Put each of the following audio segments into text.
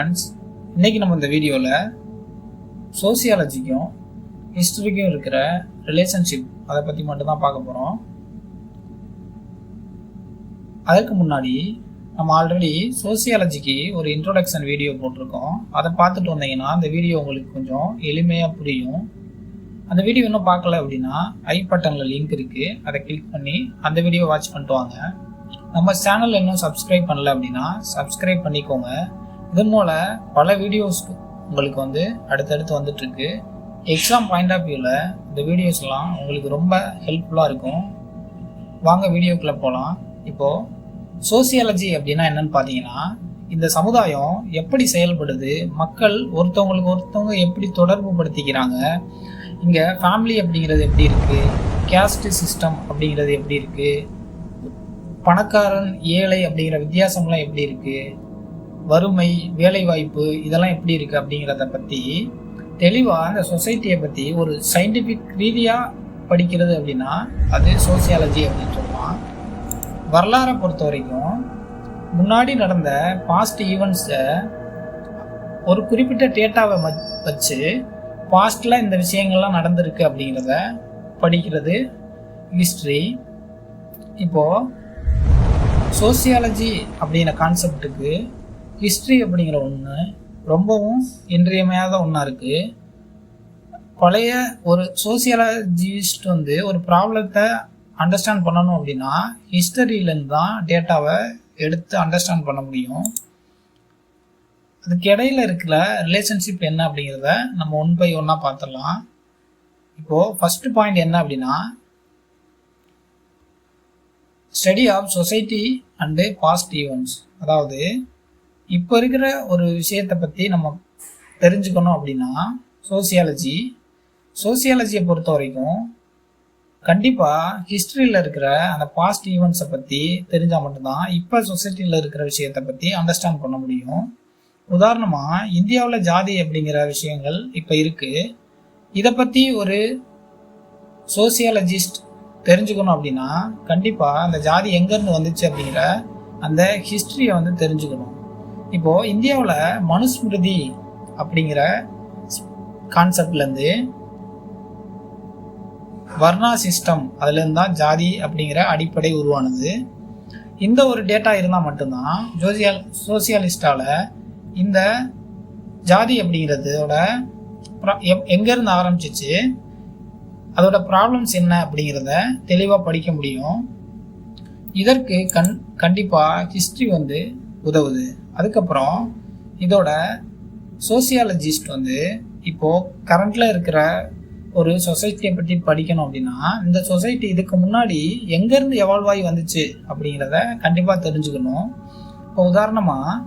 Friends இன்றைக்கி நம்ம இந்த வீடியோவில் சோசியாலஜிக்கும் ஹிஸ்டரிக்கும் இருக்கிற ரிலேஷன்ஷிப் அதை பற்றி மட்டும்தான் பார்க்க போகிறோம் அதுக்கு முன்னாடி நம்ம ஆல்ரெடி சோசியாலஜிக்கு ஒரு இன்ட்ரோடக்ஷன் வீடியோ போட்டிருக்கோம். அதை பார்த்துட்டு வந்தீங்கன்னா அந்த வீடியோ உங்களுக்கு கொஞ்சம் எளிமையாக புரியும். அந்த வீடியோ இன்னும் பார்க்கல அப்படின்னா ஐ பட்டனில் லிங்க் இருக்குது அதை கிளிக் பண்ணி அந்த வீடியோ வாட்ச் பண்ணிட்டு வாங்க. நம்ம சேனல் இன்னும் சப்ஸ்கிரைப் பண்ணல அப்படின்னா சப்ஸ்கிரைப் பண்ணிக்கோங்க. இதன் போல் பல வீடியோஸ் உங்களுக்கு வந்து அடுத்தடுத்து வந்துட்டுருக்கு. எக்ஸாம் பாயிண்ட் ஆஃப் வியூவில் இந்த வீடியோஸ்லாம் உங்களுக்கு ரொம்ப ஹெல்ப்ஃபுல்லாக இருக்கும். வாங்க வீடியோக்குள்ளே போகலாம் இப்போது சோசியாலஜி அப்படின்னா என்னன்னு பார்த்தீங்கன்னா இந்த சமுதாயம் எப்படி செயல்படுது மக்கள் ஒருத்தவங்களுக்கு ஒருத்தவங்க எப்படி தொடர்பு படுத்திக்கிறாங்க இங்கே ஃபேமிலி அப்படிங்கிறது எப்படி இருக்குது கேஸ்ட் சிஸ்டம் அப்படிங்கிறது எப்படி இருக்குது பணக்காரன் ஏழை அப்படிங்கிற வித்தியாசம்லாம் எப்படி இருக்குது வறுமை வேலைவாய்ப்பு இதெல்லாம் எப்படி இருக்குது அப்படிங்கிறத பற்றி தெளிவாக அந்த சொசைட்டியை பற்றி ஒரு சயின்டிஃபிக் ரீதியாக படிக்கிறது அப்படின்னா அது சோசியாலஜி அப்படின்னு சொல்லலாம் வரலாறை பொறுத்த வரைக்கும் முன்னாடி நடந்த பாஸ்ட் ஈவெண்ட்ஸை ஒரு குறிப்பிட்ட டேட்டாவை வச்சு பாஸ்டில் இந்த விஷயங்கள்லாம் நடந்திருக்கு அப்படிங்கிறத படிக்கிறது ஹிஸ்ட்ரி இப்போது சோசியாலஜி அப்படிங்கிற கான்செப்டுக்கு ஹிஸ்ட்ரி அப்படிங்கிற ஒன்று ரொம்பவும் இன்றியமையாத ஒன்றா இருக்குது பழைய ஒரு சோசியாலஜிஸ்ட் வந்து ஒரு ப்ராப்ளத்தை அண்டர்ஸ்டாண்ட் பண்ணணும் அப்படின்னா ஹிஸ்டரியிலேருந்து தான் டேட்டாவை எடுத்து அண்டர்ஸ்டாண்ட் பண்ண முடியும். அதுக்கு இடையில இருக்கிற ரிலேஷன்ஷிப் என்ன அப்படிங்கிறத நம்ம ஒன் பை ஒன்னாக பார்த்துடலாம். இப்போது ஃபஸ்ட்டு பாயிண்ட் என்ன அப்படின்னா study of society and past events அதாவது இப்போ இருக்கிற ஒரு விஷயத்தை பற்றி நம்ம தெரிஞ்சுக்கணும் அப்படின்னா சோசியாலஜி சோசியாலஜியை பொறுத்த வரைக்கும் கண்டிப்பாக ஹிஸ்ட்ரியில் இருக்கிற அந்த பாஸ்ட் ஈவெண்ட்ஸை பற்றி தெரிஞ்சால் மட்டும்தான் இப்போ சொசைட்டியில் இருக்கிற விஷயத்தை பற்றி அண்டர்ஸ்டாண்ட் பண்ண முடியும். உதாரணமாக இந்தியாவில் ஜாதி அப்படிங்கிற விஷயங்கள் இப்போ இருக்குது இதை பற்றி ஒரு சோசியாலஜிஸ்ட் தெரிஞ்சுக்கணும் அப்படின்னா கண்டிப்பாக அந்த ஜாதி எங்கேருந்து வந்துச்சு அப்படிங்கிற அந்த ஹிஸ்ட்ரியை வந்து தெரிஞ்சுக்கணும். இப்போது இந்தியாவில் மனுஸ்மிருதி அப்படிங்கிற கான்செப்ட்லேருந்து வர்ணா சிஸ்டம் அதுலேருந்து தான் ஜாதி அப்படிங்கிற அடிப்படை உருவானது. இந்த ஒரு டேட்டா இருந்தால் மட்டும்தான் ஜோசியல் சோசியலிஸ்டாவில் இந்த ஜாதி அப்படிங்கிறதோட எங்கேருந்து ஆரம்பிச்சிச்சு அதோட ப்ராப்ளம்ஸ் என்ன அப்படிங்கிறத தெளிவாக படிக்க முடியும். இதற்கு கண் கண்டிப்பாக ஹிஸ்ட்ரி வந்து உதவுது. அதுக்கப்புறம் இதோட சோசியாலஜிஸ்ட் வந்து இப்போது கரண்டில் இருக்கிற ஒரு சொசைட்டியை பற்றி படிக்கணும் அப்படின்னா இந்த சொசைட்டி இதுக்கு முன்னாடி எங்கேருந்து எவால்வ் ஆகி வந்துச்சு அப்படிங்கிறத கண்டிப்பாக தெரிஞ்சுக்கணும். இப்போ உதாரணமாக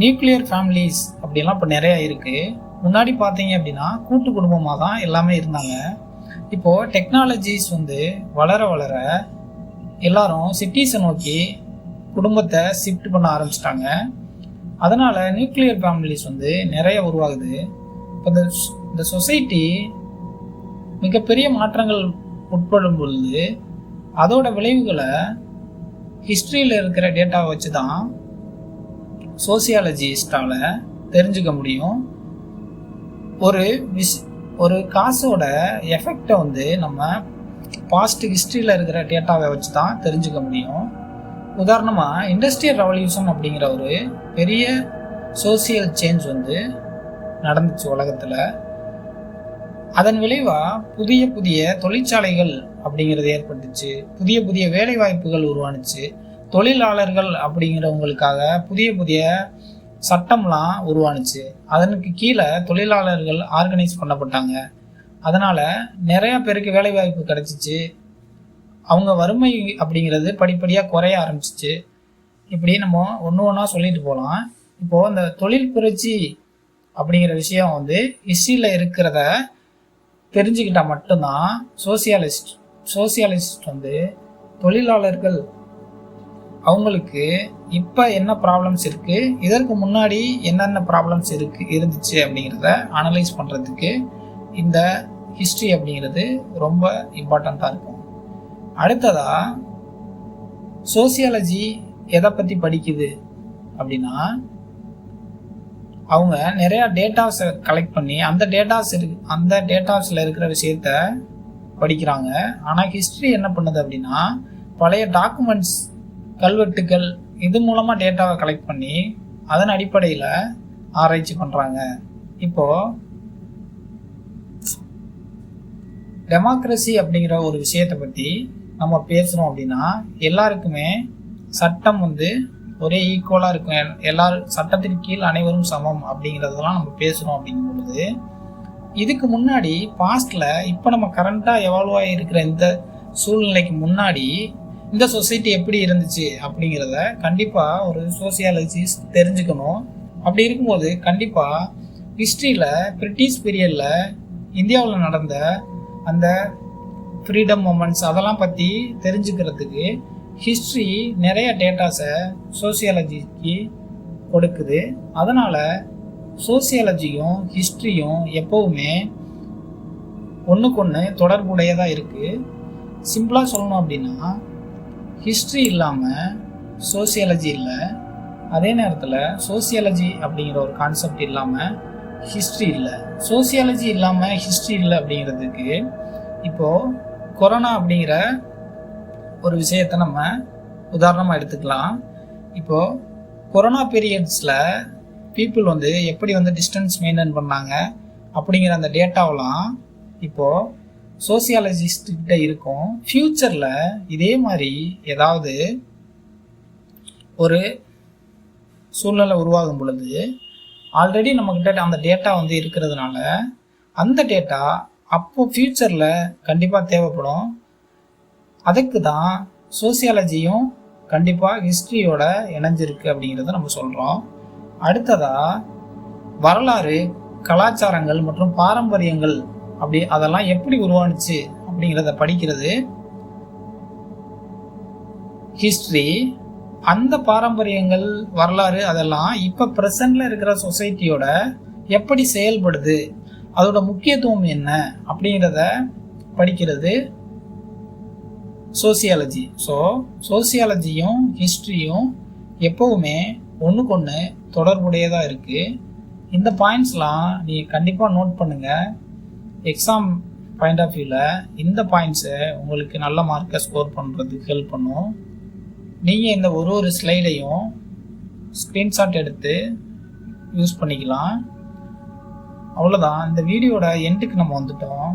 நியூக்ளியர் ஃபேமிலிஸ் அப்படிலாம் இப்போ நிறையா இருக்குது முன்னாடி பார்த்தீங்க அப்படின்னா கூட்டு குடும்பமாக தான் எல்லாமே இருந்தாங்க. இப்போது டெக்னாலஜிஸ் வந்து வளர வளர எல்லாரும் சிட்டிஸை நோக்கி குடும்பத்தை ஷிஃப்ட் பண்ண ஆரம்பிச்சிட்டாங்க. அதனால் நியூக்ளியர் ஃபேமிலிஸ் வந்து நிறைய உருவாகுது. இப்போ இந்த இந்த சொசைட்டி மிகப்பெரிய மாற்றங்கள் உட்படும் பொழுது அதோட விளைவுகளை ஹிஸ்ட்ரியில் இருக்கிற டேட்டாவை வச்சு தான் சோசியாலஜிஸ்டால் தெரிஞ்சுக்க முடியும். ஒரு விஷ் ஒரு காசோட எஃபெக்டை வந்து நம்ம பாஸ்ட் ஹிஸ்ட்ரியில் இருக்கிற டேட்டாவை வச்சு தான் தெரிஞ்சுக்க முடியும். உதாரணமாக இண்டஸ்ட்ரியல் ரெவல்யூஷன் அப்படிங்கிற ஒரு பெரிய சோசியல் சேஞ்ச் வந்து நடந்துச்சு உலகத்தில். அதன் விளைவாக புதிய புதிய தொழிற்சாலைகள் அப்படிங்கிறது ஏற்பட்டுச்சு. புதிய புதிய வேலை வாய்ப்புகள் உருவானுச்சு. தொழிலாளர்கள் அப்படிங்கிறவங்களுக்காக புதிய புதிய சட்டம்லாம் உருவானுச்சு. அதனுக்கு கீழே தொழிலாளர்கள் ஆர்கனைஸ் பண்ணப்பட்டாங்க. அதனால் நிறையா பேருக்கு வேலை வாய்ப்பு கிடச்சிச்சு. அவங்க வறுமை அப்படிங்கிறது படிப்படியாக குறைய ஆரம்பிச்சிச்சு. இப்படி நம்ம ஒன்று ஒன்றா சொல்லிட்டு போகலாம் இப்போது இந்த தொழில் புரட்சி அப்படிங்கிற விஷயம் வந்து ஹிஸ்ட்ரியில் இருக்கிறத தெரிஞ்சுக்கிட்டால் மட்டும்தான் சோசியாலிஸ்ட் சோசியாலிஸ்ட் வந்து தொழிலாளர்கள் அவங்களுக்கு இப்போ என்ன ப்ராப்ளம்ஸ் இருக்குது இதற்கு முன்னாடி என்னென்ன ப்ராப்ளம்ஸ் இருக்கு இருந்துச்சு அப்படிங்கிறத அனலைஸ் பண்ணுறதுக்கு இந்த ஹிஸ்ட்ரி அப்படிங்கிறது ரொம்ப இம்பார்ட்டண்ட்டாக இருக்கும். அடுத்ததாக சோசியாலஜி எதை பற்றி படிக்குது அப்படின்னா அவங்க நிறையா டேட்டாஸை கலெக்ட் பண்ணி அந்த டேட்டாஸ் இருக்கு அந்த டேட்டாஸில் இருக்கிற விஷயத்த படிக்கிறாங்க. ஆனால் ஹிஸ்ட்ரி என்ன பண்ணுது அப்படின்னா பழைய டாக்குமெண்ட்ஸ் கல்வெட்டுகள் இது மூலமாக டேட்டாவை கலெக்ட் பண்ணி அதன் அடிப்படையில் ஆராய்ச்சி பண்ணுறாங்க இப்போது டெமோக்ரஸி அப்படிங்கிற ஒரு விஷயத்தை பற்றி நம்ம பேசுகிறோம் அப்படின்னா எல்லாருக்குமே சட்டம் வந்து ஒரே ஈக்குவலாக இருக்கும். எல்- எல்லாரும் சட்டத்தின் கீழ் அனைவரும் சமம் அப்படிங்கிறதெல்லாம் நம்ம பேசுகிறோம் அப்படிங்கும் பொழுது இதுக்கு முன்னாடி பாஸ்டில் இப்போ நம்ம கரண்ட்டாக எவால்வ் ஆகியிருக்கிற இந்த சூழ்நிலைக்கு முன்னாடி இந்த சொசைட்டி எப்படி இருந்துச்சு அப்படிங்கிறத கண்டிப்பாக ஒரு சோசியாலஜிஸ்ட் தெரிஞ்சுக்கணும். அப்படி இருக்கும்போது கண்டிப்பாக ஹிஸ்ட்ரியில் பிரிட்டிஷ் பீரியடில் இந்தியாவில் நடந்த அந்த ஃப்ரீடம் மூமெண்ட்ஸ் அதெல்லாம் பற்றி தெரிஞ்சுக்கிறதுக்கு ஹிஸ்ட்ரி நிறைய டேட்டாஸை சோசியாலஜிக்கு கொடுக்குது. அதனால் சோசியாலஜியும் ஹிஸ்ட்ரியும் எப்போவுமே ஒன்றுக்கொன்று தொடர்புடையதாக இருக்குது சிம்பிளாக சொல்லணும் அப்படின்னா ஹிஸ்ட்ரி இல்லாமல் சோசியாலஜி இல்லை. அதே நேரத்தில் சோசியாலஜி அப்படிங்கிற ஒரு கான்செப்ட் இல்லாமல் ஹிஸ்ட்ரி இல்லை. சோசியாலஜி இல்லாமல் ஹிஸ்ட்ரி இல்லை அப்படிங்கிறதுக்கு இப்போது கொரோனா அப்படிங்கிற ஒரு விஷயத்தை நம்ம உதாரணமாக எடுத்துக்கலாம். இப்போது கொரோனா பீரியட்ஸில் பீப்புள் வந்து எப்படி வந்து டிஸ்டன்ஸ் மெயின்டைன் பண்ணாங்க அப்படிங்கிற அந்த டேட்டாவெலாம் இப்போது சோசியாலஜிஸ்ட்கிட்ட இருக்கும். ஃப்யூச்சரில் இதே மாதிரி ஏதாவது ஒரு சூழ்நிலை உருவாகும் பொழுது ஆல்ரெடி நம்மக்கிட்ட அந்த டேட்டா வந்து இருக்கிறதுனால அந்த டேட்டா அப்போ ஃப்யூச்சரில் கண்டிப்பாக தேவைப்படும். அதுக்கு தான் சோசியாலஜியும் கண்டிப்பாக ஹிஸ்ட்ரியோட இணைஞ்சிருக்கு அப்படிங்கிறத நம்ம சொல்கிறோம் அடுத்ததாக வரலாறு கலாச்சாரங்கள் மற்றும் பாரம்பரியங்கள் அப்படி அதெல்லாம் எப்படி உருவானுச்சு அப்படிங்கிறத படிக்கிறது. ஹிஸ்ட்ரி அந்த பாரம்பரியங்கள் வரலாறு அதெல்லாம் இப்போ ப்ரெசண்டில் இருக்கிற சொசைட்டியோட எப்படி செயல்படுது அதோட முக்கியத்துவம் என்ன அப்படிங்கிறத படிக்கிறது சோசியாலஜி ஸோ சோசியாலஜியும் ஹிஸ்ட்ரியும் எப்போவுமே ஒன்றுக்கொன்று தொடர்புடையதாக இருக்குது இந்த பாயிண்ட்ஸ்லாம் நீங்கள் கண்டிப்பாக நோட் பண்ணுங்கள் எக்ஸாம் பாயிண்ட் ஆஃப் வியூவில் இந்த பாயிண்ட்ஸை உங்களுக்கு நல்ல மார்க்கை ஸ்கோர் பண்ணுறதுக்கு ஹெல்ப் பண்ணும். நீங்கள் இந்த ஒரு ஒரு ஸ்லைடையும் ஸ்க்ரீன்ஷாட் எடுத்து யூஸ் பண்ணிக்கலாம். அவ்வளோதான் இந்த வீடியோட எண்டுக்கு நம்ம வந்துட்டோம்.